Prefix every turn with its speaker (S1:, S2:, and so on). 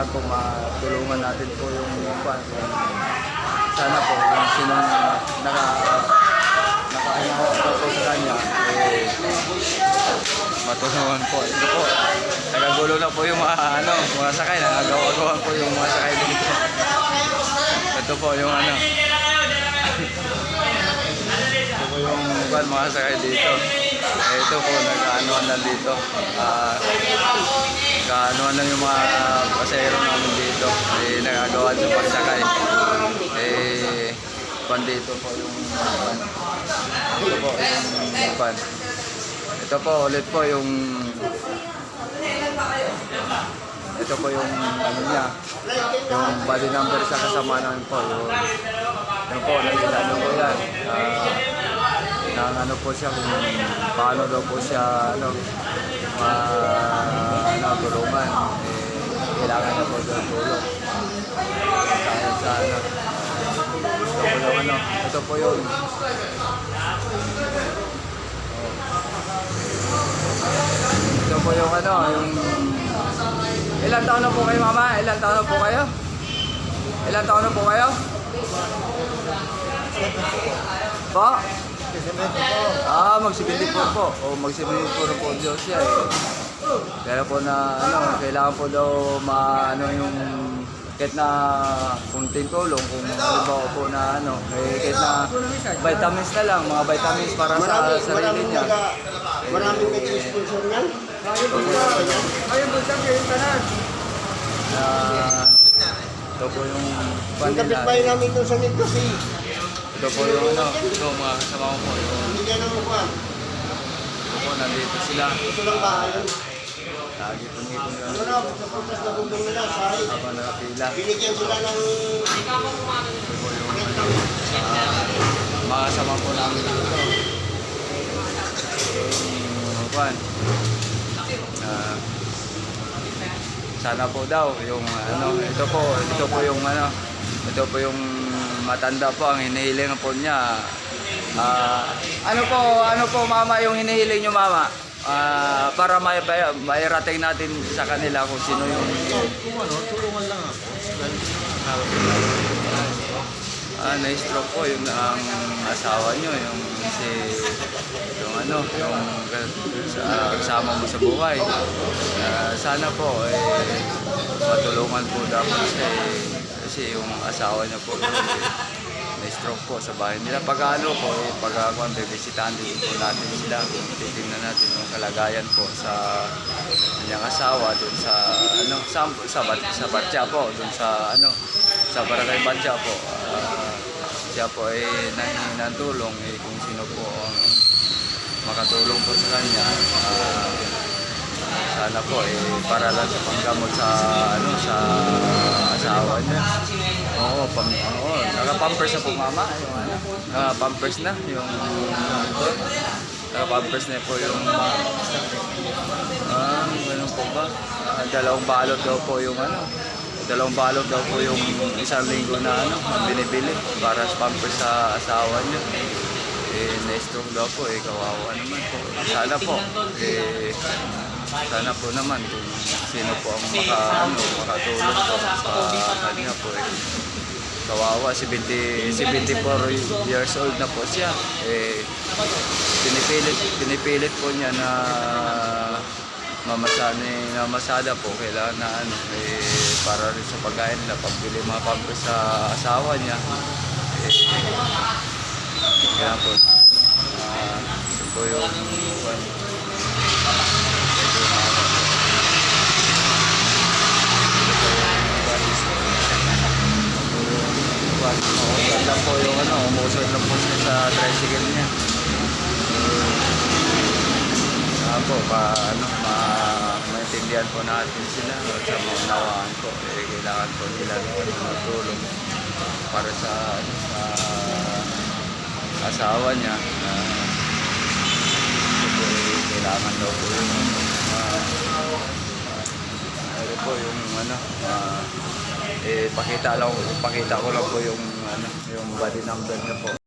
S1: kailangan po matulungan natin po yung kwan. Sana po kung sino naka nakakinawa po sa kanya, eh, matulungan po. Ito po, nagagulo na po yung mga, ano, mga sakay, nagagawa-gawa po yung mga sakay dito. Ito po yung ano. Ito po yung kwan, mga sakay dito. Eh, ito po, nag-aanoan lang dito. Ah, nag-aanoan lang yung mga pasahero namin dito. Eh, nagagawa sa pagsakay. Eh, kwan dito po yung kwan. Ito po yung kwan. Ito po ulit po yung ito po yung ano niya yung body number sa kasama namin po yung yung po nakita nyo po yan Ah, nang ano po siya kung paano daw po siya ano ma ano eh, kailangan na po daw tulong. Sa sa ano ito po yung ano ito po yung ito po yung ano yung ilang taon na po kayo mama? Ilang taon na po kayo? Ilang taon na po kayo? Po Ah, mag-74 po. O mag-74 po daw siya eh. Kaya po na ano, kailangan po daw maano yung kahit na kunting tulong kung halimbawa po na ano, eh, kahit na vitamins na lang, mga vitamins para sa sarili niya.
S2: Maraming nag-sponsor niyan.
S1: Ayun, bultang kayo tanan. Na ito po yung
S2: Yung
S1: panila.
S2: kapitbahay namin doon sa Negros eh.
S1: Ito po yung ano, ito mga kasama ko po. Yung, ito po, nandito sila. Lagi po nito
S2: nila.
S1: Habang nakapila.
S2: Binigyan sila ng
S1: Ito po yung ano, mga kasama po namin dito. Yung kwan. Sana po daw yung ano, ito po, ito po yung ano, ito po yung matanda po ang hinihiling po niya. Ah, ano po, ano po mama yung hinihiling niyo mama? Ah, para may may rating natin sa kanila kung sino yung Ah, na-stroke po yung ang asawa nyo, yung si yung ano, yung sa, kasama mo sa buhay. Ah, sana po eh matulungan po dapat siya eh, kasi yung asawa niya po eh, na-stroke po sa bahay nila. Pag ano po, eh, pag ako bibisitahan din po natin sila, titingnan natin yung kalagayan po sa kanyang asawa doon sa ano sa sa, Bat- sa Batya po, doon sa ano sa Barangay Batya po. Ah, siya po ay nahingi ng tulong eh, kung sino po ang makatulong po sa kanya. Ah, sana po eh para lang sa panggamot sa ano sa asawa niya. Oo, pam oo, naka-pampers na po mama, yung ano. Naka-pampers na yung naka-pampers na po yung Ah, ganun po ba? Ah, dalawang balot daw po yung ano. Dalawang balot daw po yung isang linggo na ano, binibili para sa pampers sa asawa niya. Eh, na-stroke daw eh, kawawa naman po. Sana po, eh, sana po naman kung sino po ang maka, ano, makatulong po sa kanya po eh. Kawawa, 70, 74 years old na po siya. Eh, pinipilit, pinipilit po niya na mamasani na masada po kailangan na ano eh, para rin sa pagkain nila pagbili mga pampers sa asawa niya eh, po na uh, ito po yung kwan. Medyo na- Kwan, umusad lang po yung ano, umusad lang po siya sa tricycle niya. Kaya po, pa, ano, ma, maintindihan po natin sila. At sa maunawaan po, eh, kailangan po nila ng tulong para sa asawa niya. na eh, kailangan daw po yung, ano, ah, ano po yung ano, ah, eh, pakita lang, pakita ko lang po yung ano, yung body number niya po.